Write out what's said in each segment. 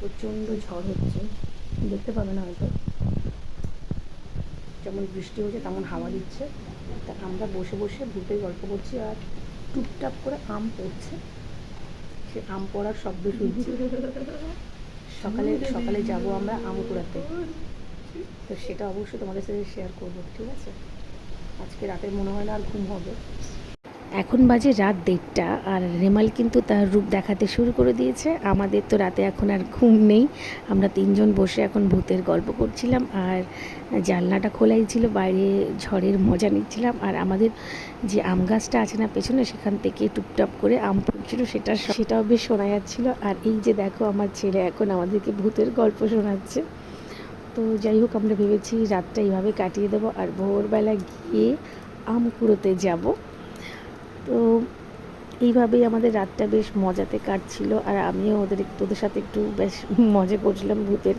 প্রচণ্ড ঝড় হচ্ছে। দেখতে পাবে না হয়তো। যেমন বৃষ্টি হচ্ছে, তেমন হাওয়া দিচ্ছে। তা আমরা বসে বসে ভূতের গল্প করছি আর টুপটাপ করে আম পড়ছে। সে আম পড়ার শব্দ শুনছি। সকালে সকালে যাব আমরা আম কুড়াতে তো সেটা অবশ্যই তোমাদের সাথে শেয়ার করব, ঠিক আছে? আজকে রাতে মনে হয় না আর ঘুম হবে। এখন বাজে রাত দেড়টা, আর রেমাল কিন্তু তার রূপ দেখাতে শুরু করে দিয়েছে। আমাদের তো রাতে এখন আর ঘুম নেই। আমরা তিনজন বসে এখন ভূতের গল্প করছিলাম, আর জানলাটা খোলাই ছিল, বাইরে ঝড়ের মজা নিচ্ছিলাম, আর আমাদের যে আম গাছটা আছে না পেছনে, সেখান থেকে টুপটাপ করে আম পড়ছিল সেটা সেটাও বেশ শোনা যাচ্ছিল। আর এই যে দেখো, আমার ছেলে এখন আমাদেরকে ভূতের গল্প শোনাচ্ছে। তো যাই হোক, আমরা ভেবেছি রাতটা এইভাবে কাটিয়ে দেবো, আর ভোরবেলা গিয়ে আম কুড়োতে যাব। তো এইভাবেই আমাদের রাতটা বেশ মজাতে কাটছিল আর আমিও ওদের একটু ওদের সাথে একটু বেশ মজা করছিলাম ভূতের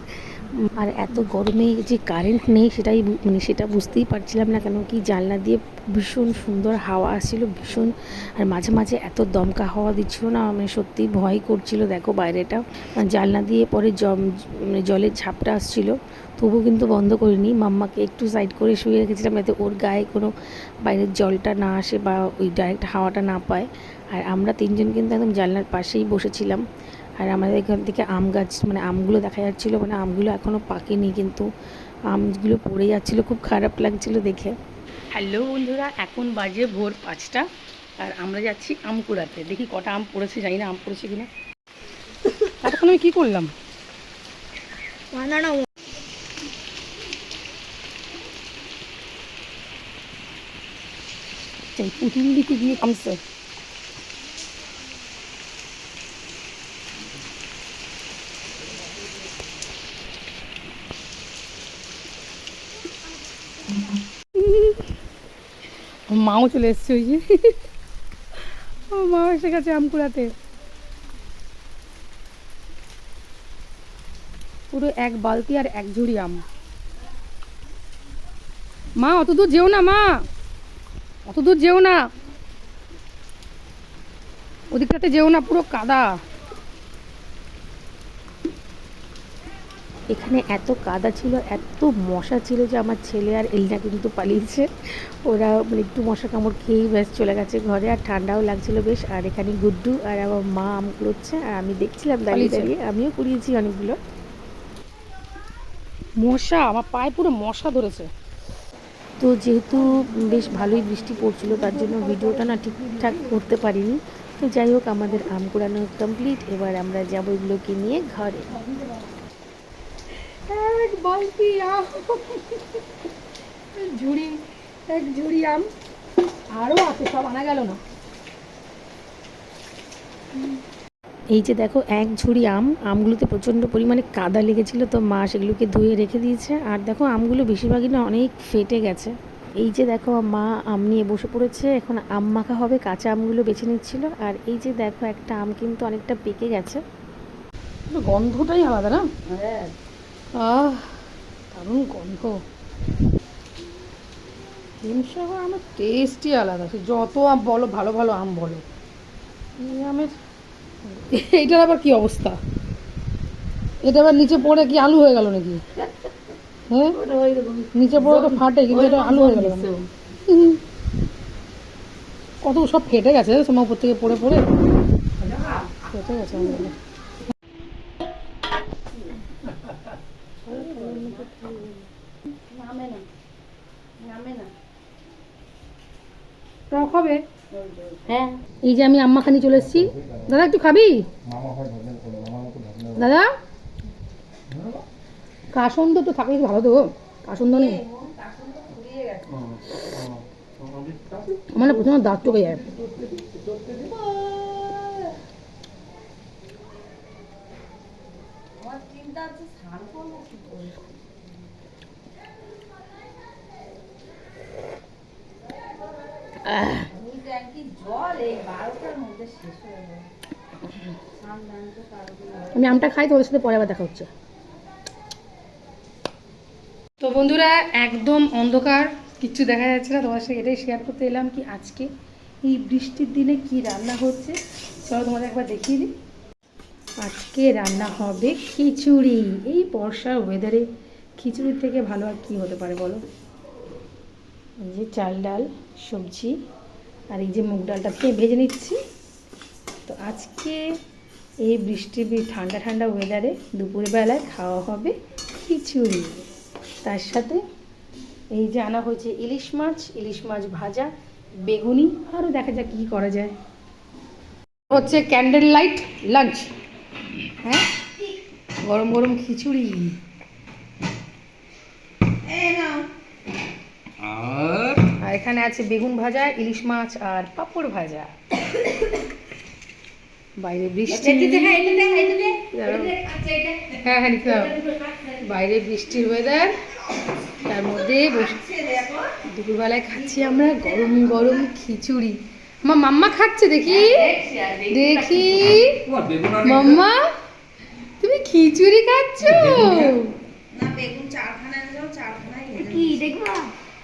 আর এত গরমে যে কারেন্ট নেই সেটাই মানে সেটা বুঝতেই পারছিলাম না কেন কি জানলা দিয়ে ভীষণ সুন্দর হাওয়া আসছিল, ভীষণ। আর মাঝে মাঝে এত দমকা হাওয়া দিচ্ছিল না মানে সত্যি ভয় করছিল, দেখো বাইরেটা। জানলা দিয়ে পরে মানে জলের ঝাপটা আসছিল তবু কিন্তু বন্ধ করিনি। মাম্মাকে একটু সাইড করে শুয়ে রেখেছিলাম যাতে ওর গায়ে কোনো বাইরের জলটা না আসে বা ওই ডাইরেক্ট হাওয়াটা না পায়। আর আমরা তিনজন কিন্তু একদম জানলার পাশেই বসেছিলাম। আর আমাদের এখান থেকে আম গাছ মানে আমগুলো দেখা যাচ্ছিল মানে আমগুলো এখনও পাকেনি কিন্তু আমগুলো পড়ে যাচ্ছিল খুব খারাপ লাগছিল দেখে। হ্যালো বন্ধুরা এখন বাজে ভোর পাঁচটা আর আমরা যাচ্ছি আম কুড়াতে। দেখি কটা আম পড়েছে জানি না আম পড়েছে কিনা। এতক্ষণ আমি কী করলাম? পুতুল দিকে গিয়ে কমছে মাও চলে এসছে ওই যে। ও মা এসে গেছে আম কুড়াতে পুরো এক বালতি আর এক ঝুড়ি আম। মা, অত দূর যেও না, মা। অত দূর যেও না। ওদিকটাতে যেও না, পুরো কাদা। এখানে এত কাদা ছিল এত মশা ছিল যে আমার ছেলে আর এলনা কিন্তু পালিয়েছে। ওরা মানে একটু মশা কামড় খেয়েই ব্যাস চলে গেছে ঘরে আর ঠান্ডাও লাগছিল বেশ। আর এখানে গুড্ডু আর আমার মা আম কুড়োচ্ছে আর আমি দেখছিলাম দাঁড়িয়ে দাঁড়িয়ে আমিও কুড়িয়েছি অনেকগুলো। মশা আমার পায়ে পুরো মশা ধরেছে। তো যেহেতু বেশ ভালোই বৃষ্টি পড়ছিল তার জন্য ভিডিওটা না ঠিকঠাক করতে পারিনি। তো যাই হোক আমাদের আম কুড়ানো কমপ্লিট এবার আমরা যাব এগুলোকে নিয়ে ঘরে। এক বালতি আম। ঝুড়ি এক ঝুড়ি আম। আরও আছে সব আনা গেল না। এই যে দেখো এক ঝুড়ি আম। আমগুলোতে প্রচণ্ড পরিমাণে কাদা লেগেছিল তো মা সেগুলোকে ধুয়ে রেখে দিয়েছে। আর দেখো আমগুলো বেশিরভাগই না অনেক ফেটে গেছে। এই যে দেখো মা আম নিয়ে বসে পড়েছে। এখন আম মাখা হবে কাঁচা আমগুলো বেছে নিচ্ছিল। আর এই যে দেখো একটা আম কিন্তু অনেকটা পেকে গেছে। গন্ধটাই আলাদা না? আহ দারুণ গন্ধ হিমসাগর আমের টেস্টই আলাদা সে যত আম বলো ভালো ভালো আম বলো এই আমের এইটার আবার কি অবস্থা এটা আবার নিচে পড়ে কি আলু হয়ে গেল নাকি? হ্যাঁ নিচে পড়ে তো ফাটে কিন্তু এটা আলু হয়ে গেল কত সব ফেটে গেছে সময় উপর থেকে পড়ে পড়ে? ফেটে গেছে টক হবে হ্যাঁ এই যে আমি আম্মা খানি চলে এসেছি। দাদা একটু খাবি? দাদা? কাসন্দ তো থাকলে তো ভালো তো কাসন্দ নেই। আমার না প্রথমে দাঁত চকে যায়। আমি আমটা খাই তোদের সাথে পরে আবার দেখা হচ্ছে। তো বন্ধুরা একদম অন্ধকার কিচ্ছু দেখা যাচ্ছে না। তোমার সাথে এটাই শেয়ার করতে এলাম কি আজকে এই বৃষ্টির দিনে কি রান্না হচ্ছে। চলো তোমাদের একবার দেখিয়ে দিই। আজকে রান্না হবে খিচুড়ি। এই বর্ষার ওয়েদারে খিচুড়ির থেকে ভালো আর কি হতে পারে বলো? এই যে চাল ডাল, সবজি আর এই যে মুগ ডালটা দিয়ে ভেজে নিচ্ছি। তো আজকে এই বৃষ্টি, ঠান্ডা ঠান্ডা ওয়েদারে দুপুরবেলায় খাওয়া হবে খিচুড়ি। তার সাথে এই যে আনা হয়েছে ইলিশ মাছ ইলিশ মাছ ভাজা, বেগুনি আরও দেখা যাক কী করা যায়। হচ্ছে ক্যান্ডেল লাইট লাঞ্চ হ্যাঁ? গরম গরম খিচুড়ি। আর? আর এখানে আছে বেগুন ভাজা ইলিশ মাছ আর পাঁপড় ভাজা। বাইরে বৃষ্টি। দাঁড়াও। হ্যাঁ হ্যাঁ নিতে বাইরে বৃষ্টির ওয়েদার তার মধ্যে বস- দুপুরবেলায় খাচ্ছি আমরা গরম গরম খিচুড়ি। মা মাম্মা খাচ্ছে দেখি। দেখি। বেগুন আর মাম্মা তুমি খিচুড়ি খাচ্ছ? কি দেখবা?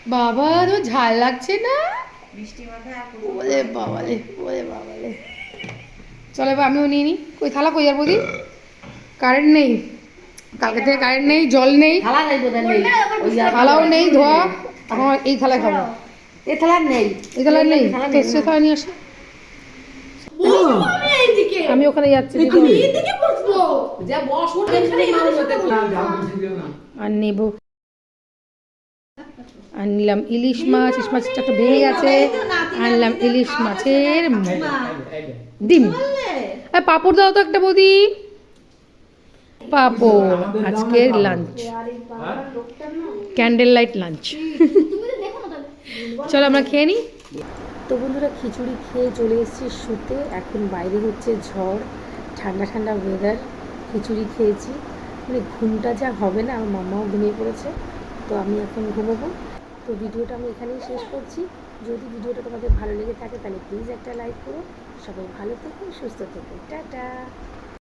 বাবা তো ঝাল লাগছে না ওলে বাবালে ওলে বাবালে চলো এবার আমিও নিয়ে নিই কই থালা কই আর বৌদি কারেন্ট নেই কালকে থেকে কারেন্ট নেই জল নেই থালা থালাও নেই ধোয়া এখন এই থালায় খাব এ থালা নেই এই থালায় নেই সে থালা নিয়ে আসি আমি ওখানে যাচ্ছি আর নেব আর নিলাম ইলিশ মাছ ইলিশ মাছটা একটু ভেঙে গেছে। আনলাম ইলিশ মাছের ডিম। আর পাপড় দাও তো একটা বৌদি। পাপড় আজকের লাঞ্চ ক্যান্ডেল লাইট লাঞ্চ তুমি তো দেখো না তাহলে চলো আমরা খেয়ে নিই। তো বন্ধুরা খিচুড়ি খেয়ে চলে এসেছি শুতে। এখন বাইরে হচ্ছে ঝড় ঠান্ডা ঠান্ডা ওয়েদার খিচুড়ি খেয়েছি। মানে ঘুমটা যা হবে না আমার মামাও ঘুমিয়ে পড়েছে। তো আমি এখন ঘুমোবো। তো ভিডিওটা আমি এখানেই শেষ করছি। যদি ভিডিওটা তোমাদের ভালো লেগে থাকে তাহলে প্লিজ একটা লাইক করো। সবাই ভালো থেকো, সুস্থ থেকো। টাটা!